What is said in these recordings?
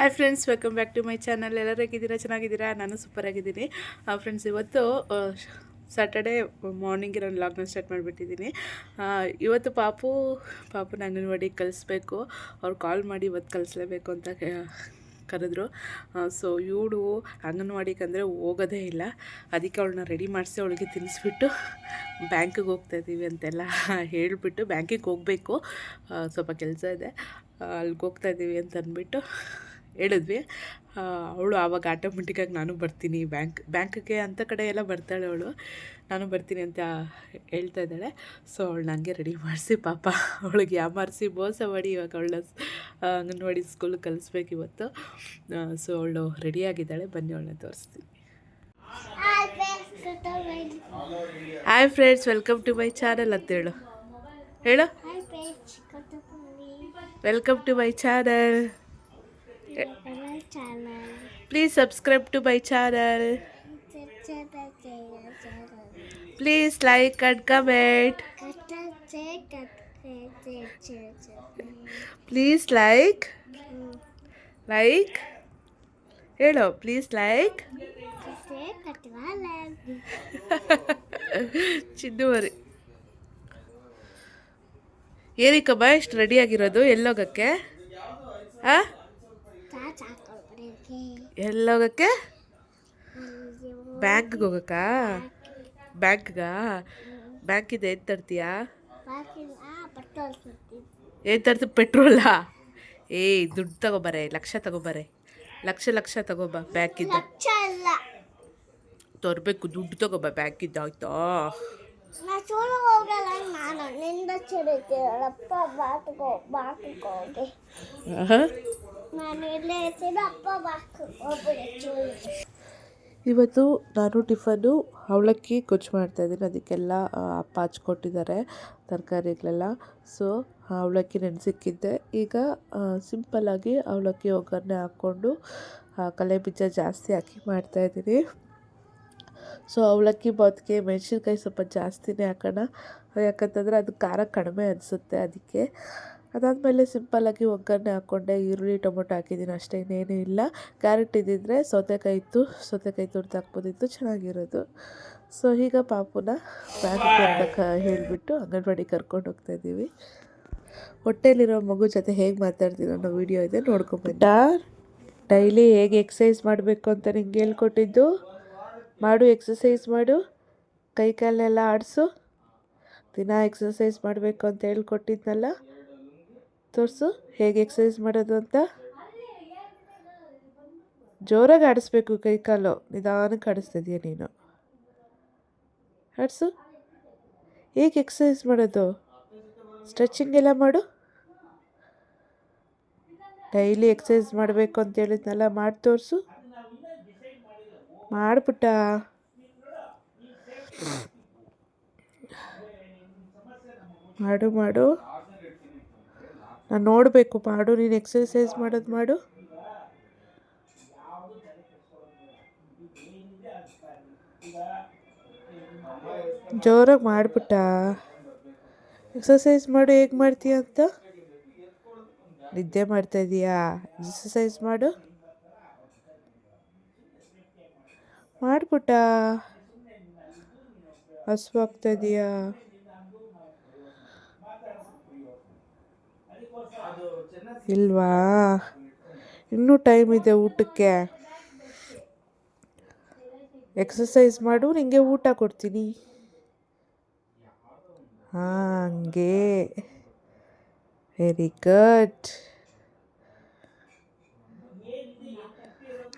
Hi friends welcome back to my channel ಎಲ್ಲರೂ ಹೇಗಿದ್ದೀರಾ? ಚೆನ್ನಾಗಿದ್ದೀರಾ? ನಾನು ಸೂಪರ್ ಆಗಿದ್ದೀನಿ. ಫ್ರೆಂಡ್ಸ್ ಇವತ್ತು ಸ್ಯಾಟರ್ಡೇ ಮಾರ್ನಿಂಗ್ ನಾನು ಲಾಗ್ನ ಸ್ಟಾರ್ಟ್ ಮಾಡಿಬಿಟ್ಟಿದ್ದೀನಿ. ಇವತ್ತು ಪಾಪು ಪಾಪುನ ಅಂಗನವಾಡಿಗೆ ಕಲಿಸ್ಬೇಕು. ಅವ್ರು ಕಾಲ್ ಮಾಡಿ ಇವತ್ತು ಕಳಿಸ್ಲೇಬೇಕು ಅಂತ ಕರೆದ್ರು. ಸೊ ಇವಳು ಅಂಗನವಾಡಿಗೆ ಅಂದರೆ ಹೋಗೋದೇ ಇಲ್ಲ. ಅದಕ್ಕೆ ಅವಳನ್ನ ರೆಡಿ ಮಾಡಿಸಿ ಅವಳಿಗೆ ತಿನ್ನಿಸ್ಬಿಟ್ಟು ಬ್ಯಾಂಕಿಗೆ ಹೋಗ್ತಾ ಇದ್ದೀವಿ ಅಂತೆಲ್ಲ ಹೇಳಿಬಿಟ್ಟು ಬ್ಯಾಂಕಿಗೆ ಹೋಗಬೇಕು. ಸ್ವಲ್ಪ ಕೆಲಸ ಇದೆ. ಅಲ್ಲಿಗೆ ಹೋಗ್ತಾ ಇದ್ದೀವಿ ಅಂತ ಅಂದ್ಬಿಟ್ಟು ಹೇಳಿದ್ವಿ. ಅವಳು ಆವಾಗ ಆಟೋಮೆಟಿಕ್ಕಾಗಿ ನಾನು ಬರ್ತೀನಿ ಬ್ಯಾಂಕ್ ಬ್ಯಾಂಕಿಗೆ ಅಂಥ ಕಡೆ ಎಲ್ಲ ಬರ್ತಾಳೆ ಅವಳು. ನಾನು ಬರ್ತೀನಿ ಅಂತ ಹೇಳ್ತಾ ಇದ್ದಾಳೆ. ಸೊ ಅವಳು ನನಗೆ ರೆಡಿ ಮಾಡಿಸಿ ಪಾಪ ಅವಳಿಗೆ ಯಾಮಾರಿಸಿ ಮೋಸ ಮಾಡಿ ಇವಾಗ ಅವಳ ಅಂಗನವಾಡಿ ಸ್ಕೂಲ್ ಕಲಿಸ್ಬೇಕು ಇವತ್ತು. ಸೊ ಅವಳು ರೆಡಿಯಾಗಿದ್ದಾಳೆ ಬನ್ನಿ ಅವಳನ್ನ ತೋರಿಸ್ತೀನಿ. Hi friends welcome to my channel ಅಂತ ಹೇಳು. ಹೇಳು. Welcome to my channel please subscribe to my channel please like and comment please like like ಹೇಳು ಪ್ಲೀಸ್ ಲೈಕ್ ಚಿನ್ನುವರಿ ಏನಕ್ಕಮ್ಮ ಇಷ್ಟು ರೆಡಿ ಆಗಿರೋದು ಎಲ್ಲೋಗಕ್ಕೆ? ಆ? ಎಲ್ಲೋಗಕ್ಕೆ ಬ್ಯಾಂಕ್ಗೆ ಹೋಗಕ್ಕ? ಬ್ಯಾಂಕ್ಗಾ? ಬ್ಯಾಂಕಿಂದ ಏನು ತರ್ತೀಯಾ? ಏನು ತರ್ತ ಪೆಟ್ರೋಲಾ? ಏಯ್ ದುಡ್ಡು ತಗೋಬಾರೆ ಲಕ್ಷ ತಗೋಬಾರೆ. ಲಕ್ಷ ಲಕ್ಷ ತಗೋಬ ಬ್ಯಾಂಕಿಂದ ತರಬೇಕು ದುಡ್ಡು ತಗೋಬ ಬ್ಯಾಂಕಿಂದ ಆಯ್ತಾ? ನಾನು ಇವತ್ತು ನಾನು ಟಿಫನ್ನು ಅವಲಕ್ಕಿ ಗೊಜ್ಜು ಮಾಡ್ತಾಯಿದ್ದೀನಿ ಅದಕ್ಕೆಲ್ಲ ಅಪ್ಪ ಹಚ್ಕೊಟ್ಟಿದ್ದಾರೆ ತರಕಾರಿಗಳೆಲ್ಲ. ಸೊ ಅವಲಕ್ಕಿ ನೆನೆಸಿಕ್ಕಿದ್ದೆ. ಈಗ ಸಿಂಪಲ್ಲಾಗಿ ಅವಲಕ್ಕಿ ಒಗ್ಗರಣೆ ಹಾಕ್ಕೊಂಡು ಕಲೆ ಬೀಜ ಜಾಸ್ತಿ ಹಾಕಿ ಮಾಡ್ತಾಯಿದ್ದೀನಿ ಸೊ ಅವಲಕ್ಕಿ ಬಾತ್ಗೆ ಮೆಣಸಿನ್ಕಾಯಿ ಸ್ವಲ್ಪ ಜಾಸ್ತಿನೇ ಹಾಕೋಣ. ಯಾಕಂತಂದರೆ ಅದು ಖಾರ ಕಡಿಮೆ ಅನಿಸುತ್ತೆ ಅದಕ್ಕೆ. ಅದಾದಮೇಲೆ ಸಿಂಪಲ್ಲಾಗಿ ಒಗ್ಗರಣೆ ಹಾಕ್ಕೊಂಡೆ ಈರುಳ್ಳಿ, ಟೊಮೊಟೊ ಹಾಕಿದ್ದೀನಿ ಅಷ್ಟೇ, ಇನ್ನೇನೂ ಇಲ್ಲ. ಕ್ಯಾರೆಟ್ ಇದ್ದಿದ್ದರೆ ಸೌತೆಕಾಯಿ ಇತ್ತು ಸೌತೆಕಾಯಿ ತುರ್ದು ಹಾಕ್ಬೋದಿತ್ತು, ಚೆನ್ನಾಗಿರೋದು. ಸೊ, ಈಗ ಪಾಪುನ ಅಂತ ಹೇಳಿಬಿಟ್ಟು ಅಂಗನವಾಡಿ ಕರ್ಕೊಂಡು ಹೋಗ್ತಾ ಇದ್ದೀವಿ. ಹೊಟ್ಟೆಲಿರೋ ಮಗು ಜೊತೆ ಹೇಗೆ ಮಾತಾಡ್ತೀನೋ ಅನ್ನೋ ವಿಡಿಯೋ ಇದೆ ನೋಡ್ಕೊಂಬಂದ ಡೈಲಿ ಹೇಗೆ ಎಕ್ಸಸೈಸ್ ಮಾಡಬೇಕು ಅಂತ ನಿಂಗೆ ಹೇಳ್ಕೊಟ್ಟಿದ್ದು? ಮಾಡು ಎಕ್ಸಸೈಸ್ ಮಾಡು. ಕೈ ಕಾಲೆಲ್ಲ ಆಡಿಸು. ದಿನ ಎಕ್ಸಸೈಸ್ ಮಾಡಬೇಕು ಅಂತ ಹೇಳ್ಕೊಟ್ಟಿದ್ನಲ್ಲ? ತೋರಿಸು. ಹೇಗೆ ಎಕ್ಸಸೈಸ್ ಮಾಡೋದು ಅಂತ? ಜೋರಾಗಿ ಆಡಿಸ್ಬೇಕು ಕೈ ಕಾಲು ನಿಧಾನಕ್ಕೆ ಆಡಿಸ್ತಿದೀಯ ನೀನು? ಆಡಿಸು. ಹೇಗೆ ಎಕ್ಸಸೈಸ್ ಮಾಡೋದು? ಸ್ಟ್ರೆಚಿಂಗ್ ಎಲ್ಲ ಮಾಡು. ಡೈಲಿ ಎಕ್ಸಸೈಸ್ ಮಾಡಬೇಕು ಅಂತ ಹೇಳಿದ್ನಲ್ಲ, ಮಾಡಿ ತೋರಿಸು. ಮಾಡ್ಬಿಟ್ಟ. ಮಾಡು ಮಾಡು. ನಾನು ನೋಡಬೇಕು, ಮಾಡು, ನೀನು ಎಕ್ಸಸೈಸ್ ಮಾಡೋದು ಮಾಡು. ಜೋರಾಗಿ ಮಾಡಿಬಿಟ್ಟ. ಎಕ್ಸಸೈಸ್ ಮಾಡು, ಹೇಗೆ ಮಾಡ್ತೀಯ ಅಂತ? ನಿದ್ದೆ ಮಾಡ್ತಾ ಇದೀಯಾ? ಎಕ್ಸಸೈಸ್ ಮಾಡು. ಮಾಡಿಬಿಟ್ಟ. ಹಸುವಾಗ್ತಾ ಇಲ್ವಾ? ಇನ್ನೂ ಟೈಮ್ ಇದೆ ಊಟಕ್ಕೆ. ಎಕ್ಸಸೈಸ್ ಮಾಡು, ನಿಂಗೆ ಊಟ ಕೊಡ್ತೀನಿ. ಹಾಂ, ಹಂಗೆ. ವೆರಿ ಗುಡ್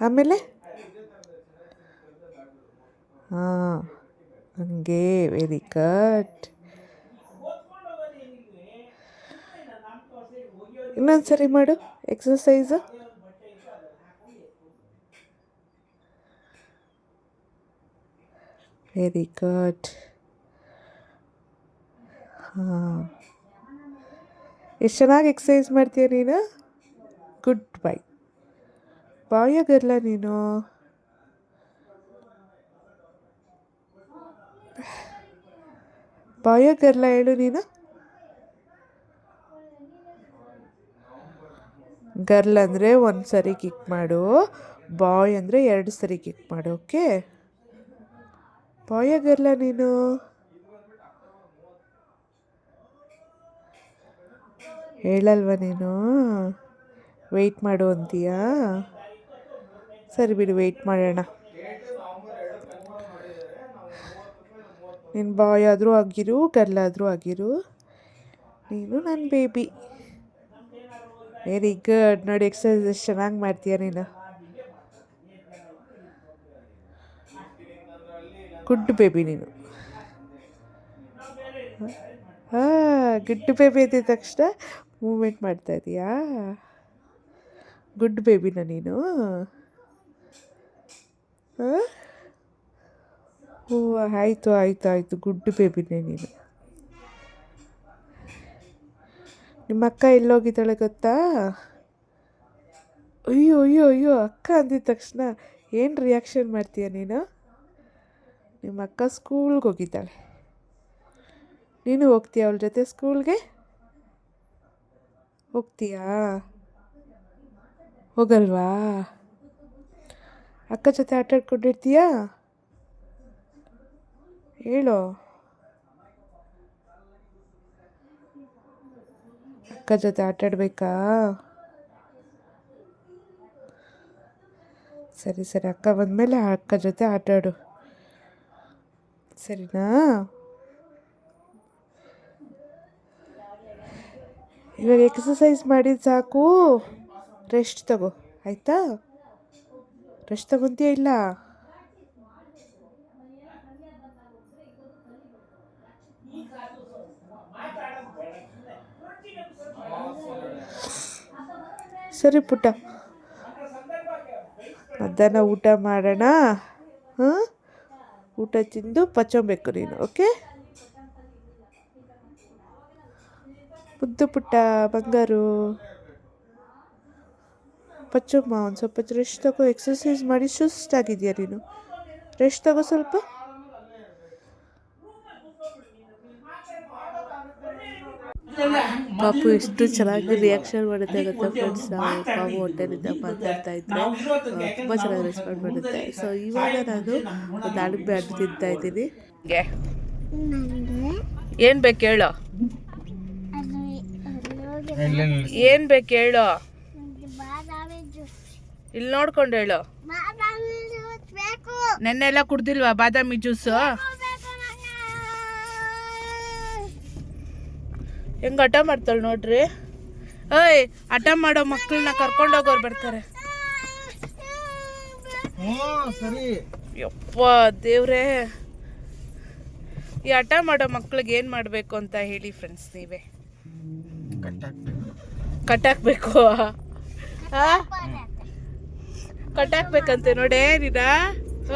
ಆಮೇಲೆ? ಹಾಂ, ಹಂಗೆ. ವೆರಿ ಗುಡ್ ಇನ್ನೊಂದು ಸರಿ ಮಾಡು. ಎಕ್ಸಸೈಸು ವೆರಿ ಗುಡ್ ಹಾಂ. ಎಷ್ಟು ಚೆನ್ನಾಗಿ ಎಕ್ಸಸೈಸ್ ಮಾಡ್ತೀಯ ನೀನು? ಗುಡ್ ಬೈ ಬಾಯಾಗಲ್ಲ ನೀನು. ಬಾಯ ಗರ್ಲ ಹೇಳು ನೀನು. ಗರ್ಲ್ ಅಂದರೆ ಒಂದು ಸರಿ ಕಿಕ್ ಮಾಡು, ಬಾಯ್ ಅಂದರೆ ಎರಡು ಸರಿ ಕಿಕ್ ಮಾಡು, ಓಕೆ? ಬಾಯ ಗರ್ಲ ನೀನು? ಹೇಳಲ್ವ ನೀನು? ವೆಯ್ಟ್ ಮಾಡು ಅಂತೀಯಾ? ಸರಿ ಬಿಡು ವೆಯ್ಟ್ ಮಾಡೋಣ. ನೀನು ಬಾಯ್ ಆದರೂ ಆಗಿರು, ಗರ್ಲ್ ಆದರೂ ಆಗಿರು. ನೀನು ನನ್ನ ಬೇಬಿ ವೆರಿ ಗುಡ್ ನೋಡಿ ಎಕ್ಸಸೈಸ್ ಎಷ್ಟು ಚೆನ್ನಾಗಿ ಮಾಡ್ತೀಯ ನೀನು? ಗುಡ್ ಬೇಬಿ ನೀನು. ಹಾಂ ಗುಡ್ ಬೇಬಿ ಅಂದಿದ ತಕ್ಷಣ ಮೂಮೆಂಟ್ ಮಾಡ್ತಾ ಇದೀಯಾ? ಗುಡ್ ಬೇಬಿನ ನೀನು? ಹಾಂ? ಓ, ಆಯಿತು ಆಯಿತು ಆಯಿತು. ಗುಡ್ ಬೇಬಿನೇ ನೀನು. ನಿಮ್ಮ ಅಕ್ಕ ಎಲ್ಲೋಗಿದ್ದಾಳೆ ಗೊತ್ತಾ? ಅಯ್ಯೋ ಅಯ್ಯೋ ಅಯ್ಯೋ, ಅಕ್ಕ ಅಂದಿದ ತಕ್ಷಣ ಏನು ರಿಯಾಕ್ಷನ್ ಮಾಡ್ತೀಯ ನೀನು? ನಿಮ್ಮ ಅಕ್ಕ ಸ್ಕೂಲ್ಗೆ ಹೋಗಿದ್ದಾಳೆ. ನೀನು ಹೋಗ್ತೀಯ ಅವಳ ಜೊತೆ ಸ್ಕೂಲ್ಗೆ ಹೋಗ್ತೀಯಾ? ಹೋಗಲ್ವಾ? ಅಕ್ಕ ಜೊತೆ ಆಟ ಆಡ್ಕೊಂಡಿರ್ತೀಯಾ ಹೇಳು. ಅಕ್ಕ ಜೊತೆ ಆಟಾಡಬೇಕಾ? ಸರಿ ಸರಿ, ಅಕ್ಕ ಬಂದಮೇಲೆ ಅಕ್ಕ ಜೊತೆ ಆಟಾಡು. ಸರಿನಾ? ಇವಾಗ ಎಕ್ಸಸೈಸ್ ಮಾಡಿದ ಸಾಕು. ರೆಸ್ಟ್ ತಗೋ, ಆಯಿತಾ? ರೆಸ್ಟ್ ತಗೊತೀಯ ಇಲ್ಲ? ಸರಿ ಪುಟ್ಟ. ಮಧ್ಯಾಹ್ನ ಊಟ ಮಾಡೋಣ. ಹಾಂ? ಊಟ ತಿಂದು ಪಚೋಬೇಕು ನೀನು, ಓಕೆ? ಮುದ್ದು ಪುಟ್ಟ, ಬಂಗಾರು. ಪಚ್ಚಮ್ಮ, ಒಂದು ಸ್ವಲ್ಪ ರೆಸ್ಟ್ ತಗೋ ಎಕ್ಸಸೈಸ್ ಮಾಡಿ ಸುಸ್ತಾಗಿದೆಯಾ ನೀನು. ರೆಸ್ಟ್ ತಗೋ ಸ್ವಲ್ಪ. ಪಾಪು ಎಷ್ಟು ಚೆನ್ನಾಗಿ ರಿಯಾಕ್ಷನ್ ಮಾಡುತ್ತೆ ಗೊತ್ತಾ ಫ್ರೆಂಡ್ಸ್ ನಾವು ಪಾಪು ಹೊಟ್ಟೆಲಿಂದ ಮಾತಾಡ್ತಾ ಇದ್ರೆ ತುಂಬ ಚೆನ್ನಾಗಿ ರೆಸ್ಪಾಂಡ್ ಮಾಡುತ್ತೆ. ಸೊ ಇವಾಗ ನಾನು ಒಂದು ದಾಳಿಂಬೆ ಹಣ್ಣು ತಿಂತಾ ಇದ್ದೀನಿ. ಏನ್ ಬೇಕು ಹೇಳು. ಏನು ಬೇಕು ಹೇಳು. ಇಲ್ಲಿ ನೋಡ್ಕೊಂಡು ಹೇಳು. ಬಾದಾಮಿ ಜ್ಯೂಸ್ ಬೇಕು. ನೆನ್ನೆಲ್ಲ ಕುಡ್ದಿಲ್ವಾ ಬಾದಾಮಿ ಜ್ಯೂಸು ಬೇಕು ನನಗೆ ಹೆಂಗ್ ಹಠ ಮಾಡ್ತಾಳೆ ನೋಡ್ರಿ? ಏಯ್ ಹಠ ಮಾಡೋ ಮಕ್ಕಳನ್ನ ಕರ್ಕೊಂಡೋಗೋರು ಬರ್ತಾರೆ. ಸರಿ. ಯಪ್ಪ ದೇವ್ರೇ. ಈ ಹಠ ಮಾಡೋ ಮಕ್ಳಿಗೆ ಏನು ಮಾಡಬೇಕು ಅಂತ ಹೇಳಿ ಫ್ರೆಂಡ್ಸ್ ನೀವೇ. ಕಟ್ಟಾಕ್ಬೇಕು? ಕಟ್ಟಾಕ್ಬೇಕಂತೆ ನೋಡೇ ನೀನಾ?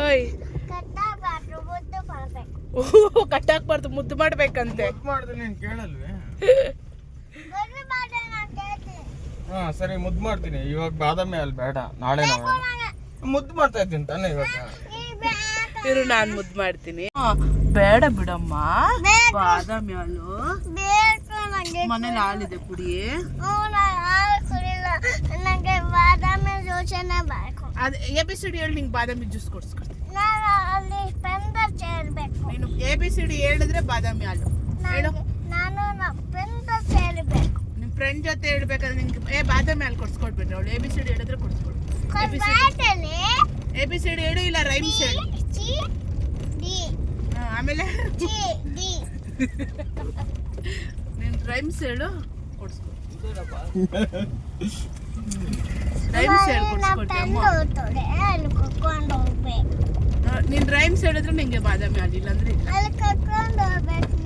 ಓಯ್. ಕಟ್ಟಾಕ್ಬಾರ್ದು ಮುದ್ದು ಮಾಡ್ಬೇಕಂತೆ. ಹಾ ಸರಿ ಮುದ್ದು ಮಾಡ್ತೀನಿ. ಇವಾಗ ಬಾದಾಮಿ ಅಲ್ಲಿ ಬೇಡ. ನಾಳೆ ಮುದ್ದು ಮಾಡ್ತಾ ಇದ್ದೀನಿ ತಾನೇ ಇವಾಗ. ಇರು ನಾನು ಮುದ್ದು ಮಾಡ್ತೀನಿ. ಬೇಡ ಬಿಡಮ್ಮ. ಬಾದಾಮಿ ಹಾಲು. ಮನೇಲಿ ಹಾಲಿದೆ ಬೇಕು. ಅದು ಎ ಬಿ ಸಿ ಡಿ ಹೇಳಿ ನಿಂಗೆ ಬಾದಾಮಿ ಜ್ಯೂಸ್ ಕೊಡಿಸ್ಕೊಡ್ತೀನಿ. ನಾನು ಎ ಬಿ ಸಿ ಡಿ ಹೇಳಿದ್ರೆ ಬಾದಾಮಿ ಹಾಲು. ಹೇಳು. ನಾನು ಸೇರ್ಬೇಕು ನಿಮ್ಮ ಫ್ರೆಂಡ್ ಜೊತೆ ಹೇಳ್ಬೇಕಾದ್ರೆ ನಿಂಗೆ ಏ ಬಾದಾಮಿ ಅಲ್ಲಿ ಕೊಡ್ಸ್ಕೊಡ್ಬೇಡ್ರಿ ಅವಳು ಎ ಬಿ ಸಿ ಡಿ ಹೇಳಿದ್ರೆ ಕೊಡ್ಸ್ಕೊಡು. ಎ ಬಿ ಸಿ ಡಿ ಹೇಳು ಇಲ್ಲ ರೈಮ್ಸ್ ಹೇಳು. ಹಾ, ಆಮೇಲೆ ನೀನು ರೈಮ್ಸ್ ಹೇಳು ಕೊಡಿಸ್ಕೊಡು ರೈಮ್ಸ್ ಹೇಳು ಅಲ್ಲಿ ಕರ್ಕೊಂಡು ಹೋಗ್ಬೇಕು. ನೀನು ರೈಮ್ಸ್ ಹೇಳಿದ್ರೆ ನಿಂಗೆ ಬಾದಾಮಿ ಆಗ್ಲಿಲ್ಲ ಅಂದ್ರೆ ಇಲ್ಲ. ಅಲ್ಲಿ ಕರ್ಕೊಂಡು ಹೋಗ್ಬೇಕು. ಇಲ್ಲಿಗೆ ನನ್ನ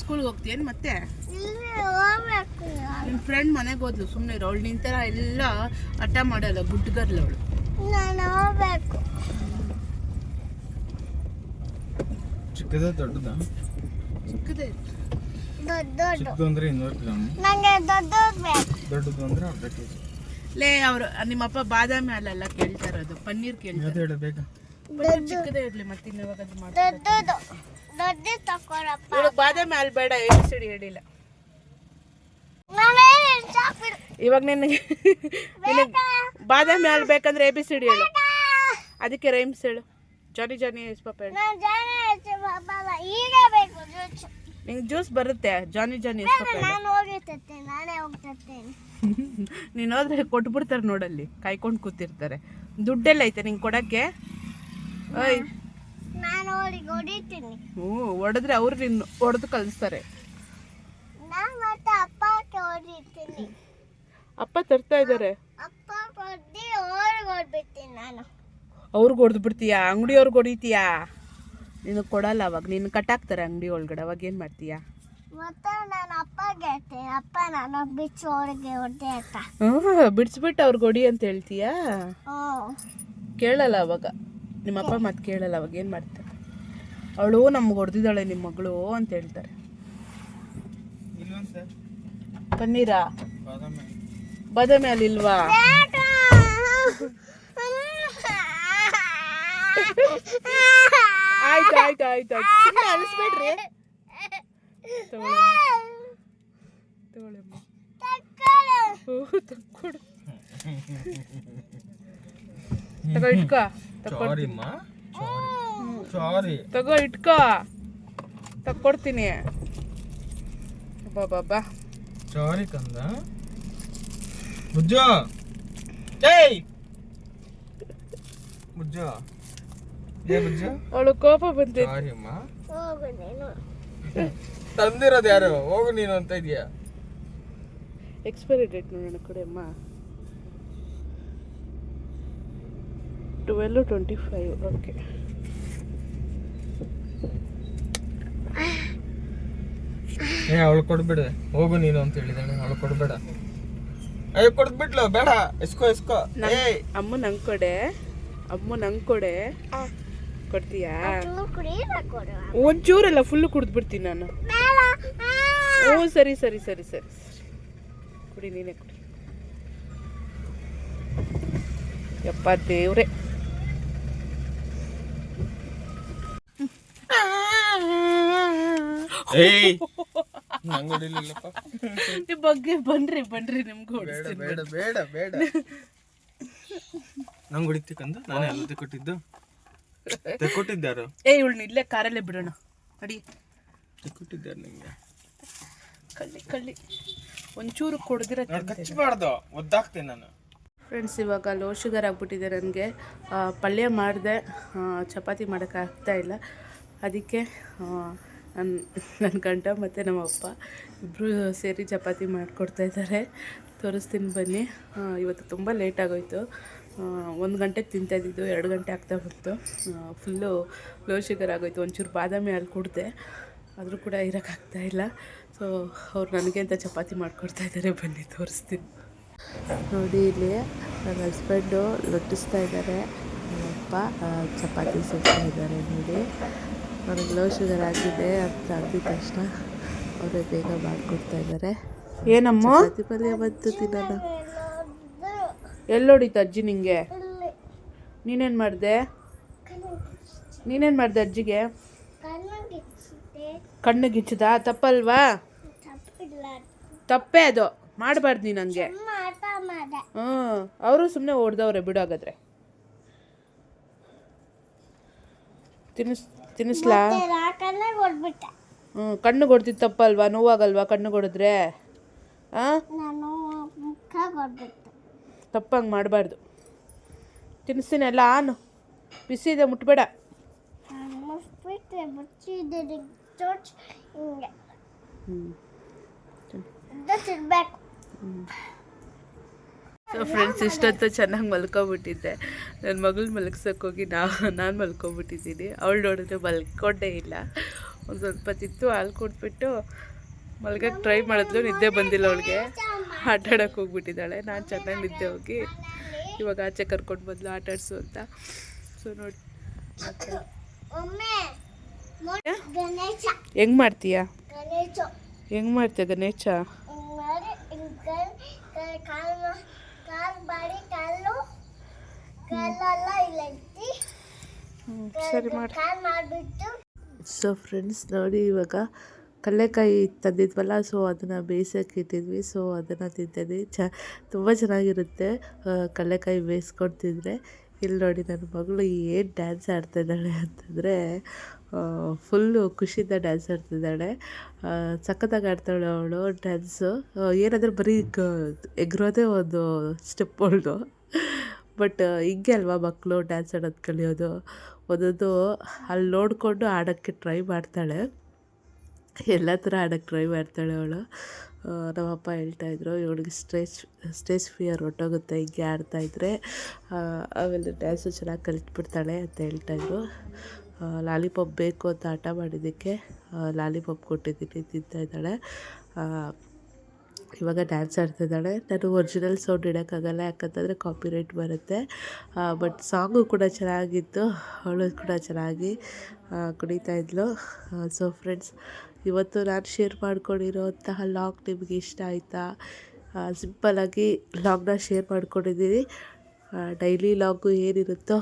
ಸ್ಕೂಲ್ಗೆ ಹೋಗ್ತೀಯೇನು ಮತ್ತೆ? ಇಲ್ಲಿ ಹೋಗ್ಬೇಕು. ನಿನ್ನ ಫ್ರೆಂಡ್ ಮನೆಗೆ ಹೋದ್ಲು ಸುಮ್ಮನೆ ಇರೋ. ಅವಳು ನಿಂತರ ಎಲ್ಲ ಹಠ ಮಾಡಲ್ಲ ಗುಡ್ಗರ್ಲ ಅವಳು. ನಾನು ಹೋಗ್ಬೇಕು. ಚಿಕ್ಕದ ದೊಡ್ಡದ? ಚಿಕ್ಕದೇ ದೊಡ್ಡ ದೊಡ್ಡ. ಚಿಕ್ಕದು ಅಂದ್ರೆ ಇನ್ನೂರು ಗ್ರಾಮ್ ನನಗೆ ದೊಡ್ಡದು ಬೇಕು ದೊಡ್ಡದು ಅಂದ್ರೆ ಅರ್ಧ ಕೆ ಜಿ. ಲೇ ಅವರು ನಿಮ್ಮಪ್ಪ ಬಾದಾಮಿ ಅಲ್ಲಲ್ಲ ಕೇಳ್ತಾ ಇರೋದು ಪನ್ನೀರ್ ಕೇಳ್ತಾರೆ ಚಿಕ್ಕದೇ ಇರಲಿ ಮತ್ತೆ ಇವಾಗ ಅದು ಮಾಡ್ತಾರೆ ದೊಡ್ಡದು ದೊಡ್ಡ ತಕೊಳಪ್ಪ ಇವಳು ಬಾದಾಮಿ ಹಾಲು ಬೇಡ ಎ ಬಿ ಸಿ ಹೇಳಿಲ್ಲ ಇವಾಗ ನಿನಗೆ ನಿನಗೆ ಬಾದಾಮಿ ಹಾಲು ಬೇಕಂದ್ರೆ ಎ ಬಿ ಸಿ ಡಿ ಹೇಳು. ಅದಕ್ಕೆ ರೈಮ್ಸ್ ಹೇಳು. ಜಾನಿ ಜಾನಿ ಎಸ್ ಪಾಪ ಹೇಳು. ನಿಂಗೆ ಜ್ಯೂಸ್ ಬರುತ್ತೆ ಜಾನಿ ಜಾನಿ ಎಸ್ ಪಾಪ ನೀನು ಹೋದ್ರೆ ಕೊಟ್ಬಿಡ್ತಾರೆ ನೋಡಲ್ಲಿ ಕಾಯ್ಕೊಂಡು ಕೂತಿರ್ತಾರೆ. ದುಡ್ಡೆಲ್ಲ ಐತೆ ನಿಂಗೆ ಕೊಡೋಕ್ಕೆ? ಓಯ್. ನಾನು ಅವ್ರಿಗೆ ಹೊಡಿತೀನಿ. ಹ್ಞೂ ಹೊಡೆದ್ರೆ ಅವ್ರು ನಿನ್ನ ಹೊಡೆದು ಕಲಿಸ್ತಾರೆ ನಾನು ಮತ್ತೆ ಅಪ್ಪಕ್ಕೆ ಹೊಡಿತೀನಿ. ಅಪ್ಪ ತರ್ತಾ ಇದ್ದಾರೆ? ಅಪ್ಪ ಕೊಡ್ದಿ ಅವ್ರಿಗೆ ಹೊಡ್ಬಿಡ್ತೀನಿ ನಾನು. ಅವ್ರಿಗೆ ಹೊಡೆದು ಬಿಡ್ತೀಯಾ? ಅಂಗಡಿಯವ್ರಿಗೆ ಹೊಡಿತೀಯಾ? ನೀನು ಕೊಡಲ್ಲ ಅವಾಗ. ನೀನು ಕಟ್ಟಾಕ್ತಾರೆ ಅಂಗಡಿ ಒಳಗಡೆ. ಅವಾಗ ಏನು ಮಾಡ್ತೀಯಾ? ಮತ್ತೆ ನಾನು ಅಪ್ಪಗೆ ಹೇಳ್ತೀನಿ. ಅಪ್ಪ ನಾನು ಬಿಚ್ಚು ಅವ್ರಿಗೆ ಹೊಡ್ದೆ ಅಂತ. ಹ್ಞೂ ಬಿಡಿಸ್ಬಿಟ್ಟು ಅವ್ರಿಗೆ ಹೊಡಿ ಅಂತ ಹೇಳ್ತೀಯಾ? ಹ್ಞೂ ಕೇಳಲ್ಲ ಅವಾಗ. ನಿಮ್ಮ ಅಪ್ಪ ಮತ್ತೆ ಕೇಳಲ್ಲ, ಅವಾಗ ಏನು ಮಾಡ್ತಾರೆ? ಅವಳು ನಮ್ಗೆ ಹೊಡೆದಿದ್ದಾಳೆ ನಿಮ್ಮ ಮಗಳು ಅಂತ ಹೇಳ್ತಾರೆ. ಪನ್ನೀರಾ? ಬಾದಾಮಿ ಅಲ್ಲಿಲ್ವಾ ಆಯ್ತು ಆಯ್ತು ಆಯ್ತು ಆಯ್ತು. ಸುಮ್ಮನೆ ತಗೊಳ್ಳಿ ತಗೊಳ್ಳಿ ಓ ಸಾರಿಮ್ಮ ಸಾರಿ ಸಾರಿ ತಗೋ ಇಟ್ಕೋ. ತಕ್ಕೊಡ್ತೀನಿ. ಬಾ ಬಾ ಬಾ ಸಾರಿ ಕಂದ? ಬುಜ್ಜು ಏಯ್! ಬುಜ್ಜು ಏ ಬುಜ್ಜು ಅವಳು ಕೋಪ ಬಂದೈತೆ ಸಾರಿ ಅಮ್ಮ ಹೋಗು ನೀನು ತಂದಿರೋದು ಯಾರು? ಹೋಗು ನೀನು ಅಂತ ಇದೀಯ ಎಕ್ಸ್ಪೈರಿ ಡೇಟ್ ನೋಡೋಣ ಕೊಡಿ ಅಮ್ಮ ಟ್ವೆಲ್ಲು ಟ್ವೆಂಟಿ ಫೈವ್ ಓಕೆ ಏ ಅವಳು ಕೊಡ್ಬೇಡ. ಹೋಗು ನೀನು ಅಂತ ಹೇಳಿದಾಳೆ. ಅವಳು ಕೊಡ್ಬೇಡ. ಅಯ್ಯೋ ಕೊಡ್ಬಿಟ್ಲು ಬೇಡ. ಎಸ್ಕೋ ಎಸ್ಕೋ. ಏಯ್ ಅಮ್ಮ ನಂಗೆ ಕೊಡೆ. ಅಮ್ಮ ನಂಗೆ ಕೊಡೆ. ಕೊಡ್ತೀಯಾ? ಒಂಚೂರೆಲ್ಲ ಫುಲ್ಲು ಕುಡಿದ್ಬಿಡ್ತೀನಿ ನಾನು. ಬೇಡ. ಓ ಸರಿ ಸರಿ ಸರಿ ಸರಿ. ಕುಡಿ ನೀನೇ ಕುಡಿ. ಯಪ್ಪ ದೇವ್ರೆ. ಏಯ್. ನಂಗೆ ಹೊಡಿಲಿಲ್ಲಪ್ಪ ಈ ಬಗ್ಗೆ ಬನ್ರಿ ಬನ್ರಿ ನಿಮ್ಗೆ ಬೇಡ ಹೊಡಿಸ್ತೀನಿ ಬೇಡ ಬೇಡ. ಬೇಡ ನಂಗೆ ಹೊಡಿತಿಕ್ಕಂದ ನಾನೇ ಅಲ್ಲ ತೆಕ್ಕೊಟ್ಟಿದ್ದು ತೆಕ್ಕೊಟ್ಟಿದ್ದಾರು? ಏ ಇವಳನ್ನ ಇಲ್ಲೇ ಕಾರಲ್ಲೇ ಬಿಡೋಣ. ನಡಿ ತೆಕ್ಕೊಟ್ಟಿದ್ದಾರೆ ನಿಮಗೆ? ಕಳ್ಳಿ ಕಳ್ಳಿ. ಒಂಚೂರು ಕೊಡ್ದಿರ ನೋಡಿ ಕಚ್ಚಬಾರ್ದು ಒದ್ದಾಕ್ತೇನೆ ನಾನು. ಫ್ರೆಂಡ್ಸ್ ಇವಾಗ ಲೋ ಶುಗರ್ ಆಗಿಬಿಟ್ಟಿದೆ ನನಗೆ. ಪಲ್ಯ ಮಾಡಿದೆ. ಚಪಾತಿ ಮಾಡೋಕ್ಕಾಗ್ತಾ ಇಲ್ಲ. ಅದಕ್ಕೆ ನನ್ನ ನನ್ನ ಗಂಡ ಮತ್ತು ನಮ್ಮ ಅಪ್ಪ ಇಬ್ಬರು ಸೇರಿ ಚಪಾತಿ ಮಾಡಿಕೊಡ್ತಾ ಇದ್ದಾರೆ. ತೋರಿಸ್ತೀನಿ ಬನ್ನಿ. ಇವತ್ತು ತುಂಬ ಲೇಟ್ ಆಗೋಯ್ತು. ಒಂದು ಗಂಟೆಗೆ ತಿಂತಾಯಿದ್ದು ಎರಡು ಗಂಟೆ ಆಗ್ತಾ ಬಂತು. ಫುಲ್ಲು ಲೋ ಶುಗರ್ ಆಗೋಯ್ತು. ಒಂಚೂರು ಬಾದಾಮಿ ಅಲ್ಲಿ ಕುಡಿದೆ. ಆದರೂ ಕೂಡ ಇರೋಕ್ಕಾಗ್ತಾ ಇಲ್ಲ. ಸೊ ಅವ್ರು ನನಗೆ ಅಂತ ಚಪಾತಿ ಮಾಡಿಕೊಡ್ತಾ ಇದ್ದಾರೆ. ಬನ್ನಿ, ತೋರಿಸ್ತೀನಿ. ನೋಡಿ ಇಲ್ಲಿ ನನ್ನ ಹಸ್ಬೆಂಡು ಲೊಟ್ಟಿಸ್ತಾ ಇದ್ದಾರೆ. ನಮ್ಮಪ್ಪ ಚಪಾತಿ ಸುಡ್ತಾ ಇದ್ದಾರೆ ನೋಡಿ. ನನಗೆ ಲೋ ಶುಗರ್ ಆಗಿದೆ ಅಂತ ಅಂದಿದ ತಕ್ಷಣ ಅವರೇ ಬೇಗ ಮಾಡಿಕೊಡ್ತಾ ಇದ್ದಾರೆ ಏನಮ್ಮ? ಪಲ್ಯ ಬಂತು ತಿನ್ನೋಣ ಎಲ್ಲೋಡಿತ್ತು ಅಜ್ಜಿ ನಿಂಗೆ? ನೀನೇನು ಮಾಡಿದೆ? ನೀನೇನು ಮಾಡಿದೆ ಅಜ್ಜಿಗೆ? ಕಣ್ಣು ಗಿಚ್ಚದ ತಪ್ಪಲ್ವಾ? ತಪ್ಪೇ ಅದು. ಮಾಡಬಾರ್ದು ನೀನು ನನಗೆ ಹ್ಞೂ ಅವರು ಸುಮ್ಮನೆ ಓಡ್ದವ್ರೆ ಬಿಡೋ ಹಾಗಾದ್ರೆ. ತಿನ್ನಿಸ್ ತಿನ್ನಿಸ್ಲಾ? ಹ್ಞೂ ಕಣ್ಣು ಕೊಡ್ತಿತ್ತಪ್ಪ ಅಲ್ವಾ ನೋವಾಗಲ್ವಾ ಕಣ್ಣು ಕೊಡಿದ್ರೆ? ಹಾಂ ತಪ್ಪಂಗೆ ಮಾಡಬಾರ್ದು. ತಿನ್ನಿಸ್ತೀನಿ ಎಲ್ಲ ಆನು. ಬಿಸಿ ಇದೆ ಮುಟ್ಬೇಡ. ಹ್ಞೂ ಸೊ ಫ್ರೆಂಡ್ಸ್ ಇಷ್ಟೊತ್ತು ಚೆನ್ನಾಗಿ ಮಲ್ಕೊಬಿಟ್ಟಿದ್ದೆ. ನನ್ನ ಮಗಳು ಮಲಗ್ಸೋಕ್ಕೋಗಿ ನಾ ನಾನು ಮಲ್ಕೊಬಿಟ್ಟಿದ್ದೀನಿ. ಅವಳು ನೋಡಿದ್ರೆ ಮಲ್ಕೊಂಡೇ ಇಲ್ಲ. ಒಂದು ಸ್ವಲ್ಪ ತಿತ್ತು, ಹಾಲು ಕೊಟ್ಬಿಟ್ಟು ಮಲ್ಗಕ್ಕೆ ಟ್ರೈ ಮಾಡಿದ್ಲು, ನಿದ್ದೆ ಬಂದಿಲ್ಲ ಅವಳಿಗೆ. ಆಟ ಆಡೋಕೆ ಹೋಗ್ಬಿಟ್ಟಿದ್ದಾಳೆ. ನಾನು ಚೆನ್ನಾಗಿ ನಿದ್ದೆ ಹೋಗಿ ಇವಾಗ ಆಚೆ ಕರ್ಕೊಂಡು ಬಂದ್ಲು, ಆಟ ಆಡಿಸು ಅಂತ. ಸೊ ನೋಡಿ. ಹೆಂಗ್ ಮಾಡ್ತೀಯಾ? ಹೆಂಗೆ ಮಾಡ್ತೀಯ ಗಣೇಶ? ಕಾಲು ಕಾಲು ಬಾಡಿ ಕಾಲು ಕಾಲೆಲ್ಲ ಇಲ್ಲ ಸರಿ ಮಾಡಿ. ಕಾಲು ಮಾಡಿಬಿಟ್ಟು. ಸೊ ಫ್ರೆಂಡ್ಸ್ ನೋಡಿ ಇವಾಗ ಕಡಲೆಕಾಯಿ ತಂದಿದ್ವಲ್ಲ ಸೊ ಅದನ್ನು ಬೇಯಿಸೋಕೆ ಇಟ್ಟಿದ್ವಿ. ಸೊ ಅದನ್ನು ತಿಂತಿದ್ವಿ. ಚ ತುಂಬ ಚೆನ್ನಾಗಿರುತ್ತೆ ಕಡಲೆಕಾಯಿ ಬೇಯಿಸ್ಕೊಡ್ತಿದ್ರೆ ತಿಂದರೆ. ಇಲ್ಲಿ ನೋಡಿ ನನ್ನ ಮಗಳು ಏನು ಡ್ಯಾನ್ಸ್ ಆಡ್ತಾಯಿದ್ದಾಳೆ ಅಂತಂದರೆ ಫುಲ್ಲು ಖುಷಿಯಿಂದ ಡ್ಯಾನ್ಸ್ ಆಡ್ತಿದ್ದಾಳೆ. ಸಖತ್ತಾಗಿ ಆಡ್ತಾಳೆ ಅವಳು ಡ್ಯಾನ್ಸು ಏನಾದರೂ ಬರೀ ಎಗರೋದೇ ಒಂದು ಸ್ಟೆಪ್ ಅವಳು ಬಟ್ ಹಿಂಗೆ ಅಲ್ವಾ ಮಕ್ಕಳು ಡ್ಯಾನ್ಸ್ ಆಡೋದು ಕಲಿಯೋದು? ಒಂದೊಂದು ಅಲ್ಲಿ ನೋಡಿಕೊಂಡು ಆಡೋಕ್ಕೆ ಟ್ರೈ ಮಾಡ್ತಾಳೆ. ಎಲ್ಲ ಥರ ಆಡೋಕ್ಕೆ ಟ್ರೈ ಮಾಡ್ತಾಳೆ ಅವಳು. ನಮ್ಮಪ್ಪ ಹೇಳ್ತಾಯಿದ್ರು ಇವಳಿಗೆ ಸ್ಟೇಜ್ ಸ್ಟೇಜ್ ಫಿಯರ್ ಹೊಟ್ಟೋಗುತ್ತೆ ಹಿಂಗೆ ಆಡ್ತಾಯಿದ್ರೆ ಆಮೇಲೆ ಡ್ಯಾನ್ಸು ಚೆನ್ನಾಗಿ ಕಲಿತ್ಬಿಡ್ತಾಳೆ ಅಂತ ಹೇಳ್ತಾಯಿದ್ರು ಲಾಲಿಪಾಪ್ ಬೇಕು ಅಂತ ಹಠ ಮಾಡಿದ್ದಕ್ಕೆ ಲಾಲಿಪಾಪ್ ಕೊಟ್ಟಿದ್ದೀನಿ ತಿಂತಾ ಇದ್ದಾಳೆ. ಇವಾಗ ಡ್ಯಾನ್ಸ್ ಆಡ್ತಿದ್ದಾಳೆ ನಾನು ಒರಿಜಿನಲ್ ಸೌಂಡ್ ಇಡೋಕ್ಕಾಗಲ್ಲ, ಯಾಕಂತಂದರೆ ಕಾಪಿರೈಟ್ ಬರುತ್ತೆ. ಬಟ್ ಸಾಂಗು ಕೂಡ ಚೆನ್ನಾಗಿತ್ತು, ಅವಳು ಕೂಡ ಚೆನ್ನಾಗಿ ಕುಣಿತಾ ಇದ್ಲು. ಸೊ ಫ್ರೆಂಡ್ಸ್ ಇವತ್ತು ನಾನು ಶೇರ್ ಮಾಡ್ಕೊಂಡಿರೋಂತಹ ಲಾಗ್ ನಿಮಗೆ ಇಷ್ಟ ಆಯಿತಾ? ಸಿಂಪಲ್ಲಾಗಿ ಲಾಗ್ನ ಶೇರ್ ಮಾಡ್ಕೊಂಡಿದ್ದೀನಿ. ಡೈಲಿ ಲಾಗು ಏನಿರುತ್ತೋ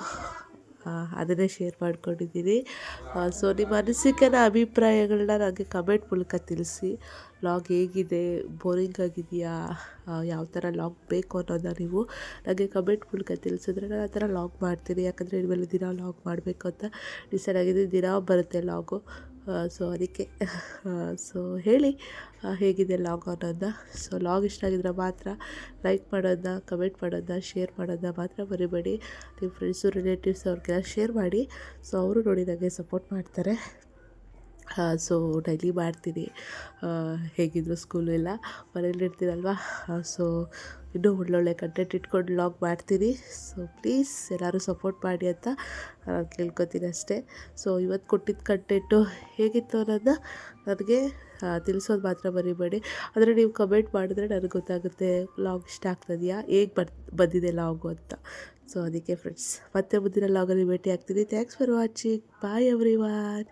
ಅದನ್ನೇ ಶೇರ್ ಮಾಡ್ಕೊಂಡಿದ್ದೀನಿ. ಸೊ ನಿಮ್ಮ ಅನಿಸಿಕೆನ, ಅಭಿಪ್ರಾಯಗಳನ್ನ ನನಗೆ ಕಮೆಂಟ್ ಮೂಲಕ ತಿಳಿಸಿ. ಲಾಗ್ ಹೇಗಿದೆ? ಬೋರಿಂಗ್ ಆಗಿದೆಯಾ? ಯಾವ ಥರ ಲಾಗ್ ಬೇಕು ಅನ್ನೋದನ್ನ ನೀವು ನನಗೆ ಕಮೆಂಟ್ ಮೂಲಕ ತಿಳಿಸಿದ್ರೆ ನಾನು ಆ ಥರ ಲಾಗ್ ಮಾಡ್ತೀನಿ. ಯಾಕಂದರೆ ಇನ್ಮೇಲೆ ದಿನ ಲಾಗ್ ಮಾಡಬೇಕು ಅಂತ ಡಿಸೈಡ್ ಆಗಿದೆ ದಿನ ಬರುತ್ತೆ ಲಾಗು ಸೊ ಅದಕ್ಕೆ ಸೊ ಹೇಳಿ ಹೇಗಿದೆ ಲಾಗ್ ಅನ್ನೋದನ್ನ ಸೊ ಲಾಗ್ ಇಷ್ಟ ಆಗಿದ್ರೆ ಮಾತ್ರ ಲೈಕ್ ಮಾಡೋದನ್ನ ಕಮೆಂಟ್ ಮಾಡೋದನ್ನ ಶೇರ್ ಮಾಡೋದನ್ನ ಮಾತ್ರ ಮರಿಬೇಡಿ. ನಿಮ್ಮ ಫ್ರೆಂಡ್ಸು ರಿಲೇಟಿವ್ಸ್ ಅವ್ರಿಗೆಲ್ಲ ಶೇರ್ ಮಾಡಿ ಸೊ ಅವರು ನೋಡಿ ನನಗೆ ಸಪೋರ್ಟ್ ಮಾಡ್ತಾರೆ. ಸೊ ಡೈಲಿ ಮಾಡ್ತೀನಿ. ಹೇಗಿದ್ರು ಸ್ಕೂಲು ಎಲ್ಲ ಮನೇಲಿ ಇರ್ತೀರಲ್ವಾ? ಸೊ ಇನ್ನೂ ಒಳ್ಳೊಳ್ಳೆ ಕಂಟೆಂಟ್ ಇಟ್ಕೊಂಡು ಲಾಗ್ ಮಾಡ್ತೀನಿ. ಸೊ ಪ್ಲೀಸ್ ಎಲ್ಲರೂ ಸಪೋರ್ಟ್ ಮಾಡಿ ಅಂತ ನಾನು ಕೇಳ್ಕೊತೀನಿ ಅಷ್ಟೇ. ಸೊ ಇವತ್ತು ಕೊಟ್ಟಿದ್ದ ಕಂಟೆಂಟು ಹೇಗಿತ್ತು ಅನ್ನೋದನ್ನ ನನಗೆ ತಿಳಿಸೋದು ಮಾತ್ರ ಮರಿಬೇಡಿ. ಆದರೆ ನೀವು ಕಮೆಂಟ್ ಮಾಡಿದ್ರೆ ನನಗೆ ಗೊತ್ತಾಗುತ್ತೆ ಲಾಗ್ ಇಷ್ಟ ಆಗ್ತದೆಯಾ? ಹೇಗೆ ಬರ್, ಬಂದಿದೆ ಲಾಗು ಅಂತ. ಸೊ ಅದಕ್ಕೆ ಫ್ರೆಂಡ್ಸ್ ಮತ್ತೆ ಮುಂದಿನ ಲಾಗಲ್ಲಿ ಭೇಟಿ ಆಗ್ತೀನಿ thanks for watching bye everyone